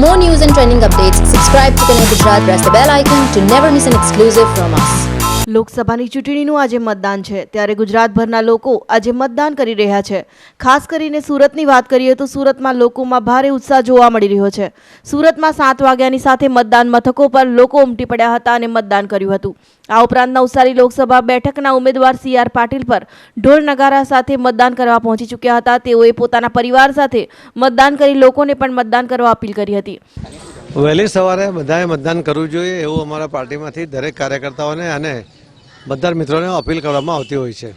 More news and trending updates, subscribe to Connect Gujarat, press the bell icon to never miss an exclusive from us. લોકસભાની ચૂંટણીનું આજે મતદાન છે. ત્યારે ગુજરાતભરના લોકો આજે મતદાન કરી રહ્યા છે. ખાસ કરીને સુરતની વાત કરીએ તો સુરતમાં લોકોમાં ભારે ઉત્સાહ જોવા મળી રહ્યો છે. સુરતમાં સાત વાગ્યાની સાથે મતદાન મથકો પર લોકો ઉમટી પડ્યા હતા અને મતદાન કર્યું હતું. આ ઉપરાંત નવસારી લોકસભા બેઠકના ઉમેદવાર સી આર પાટીલ પર ઢોલ નગારા સાથે મતદાન કરવા પહોંચી ચૂક્યા હતા. તેઓએ પોતાના પરિવાર સાથે મતદાન કરી લોકોને પણ મતદાન કરવા અપીલ કરી હતી. વહેલી સવારે બધાએ મતદાન કરવું જોઈએ એવું અમારા પાર્ટીમાંથી દરેક કાર્યકર્તાઓને અને મતદાર મિત્રોને અપીલ કરવામાં આવતી હોય છે.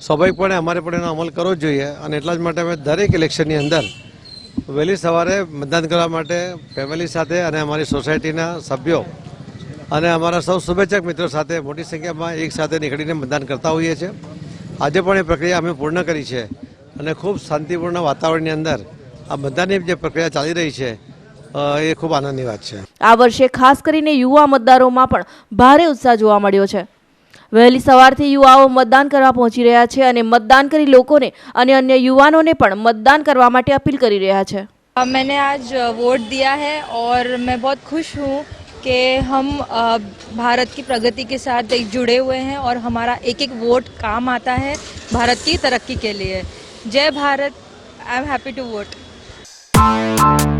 સ્વાભાવિકપણે અમારે પણ એનો અમલ કરવો જ જોઈએ અને એટલા જ માટે અમે દરેક ઇલેક્શનની અંદર વહેલી સવારે મતદાન કરવા માટે ફેમિલી સાથે અને અમારી સોસાયટીના સભ્યો અને અમારા સૌ શુભેચ્છક મિત્રો સાથે મોટી સંખ્યામાં એક સાથે નીકળીને મતદાન કરતા હોઈએ છીએ. આજે પણ એ પ્રક્રિયા અમે પૂર્ણ કરી છે અને ખૂબ શાંતિપૂર્ણ વાતાવરણની અંદર આ મતદાનની જે પ્રક્રિયા ચાલી રહી છે એ ખૂબ આનંદની વાત છે. આ વર્ષે ખાસ કરીને યુવા મતદારોમાં પણ ભારે ઉત્સાહ જોવા મળ્યો છે. વહેલી સવારથી યુવાઓ મતદાન કરવા પહોંચી રહ્યા છે અને મતદાન કરી લોકોને અને અન્ય યુવાનોને પણ મતદાન કરવા માટે અપીલ કરી રહ્યા છે अ, मैंने आज अ, वोट दिया है और मैं बहुत खुश हूँ कि हम अ, भारत की प्रगति के साथ एक जुड़े हुए हैं और हमारा एक एक वोट काम आता है भारत की तरक्की के लिए जय Bharat I am happy to vote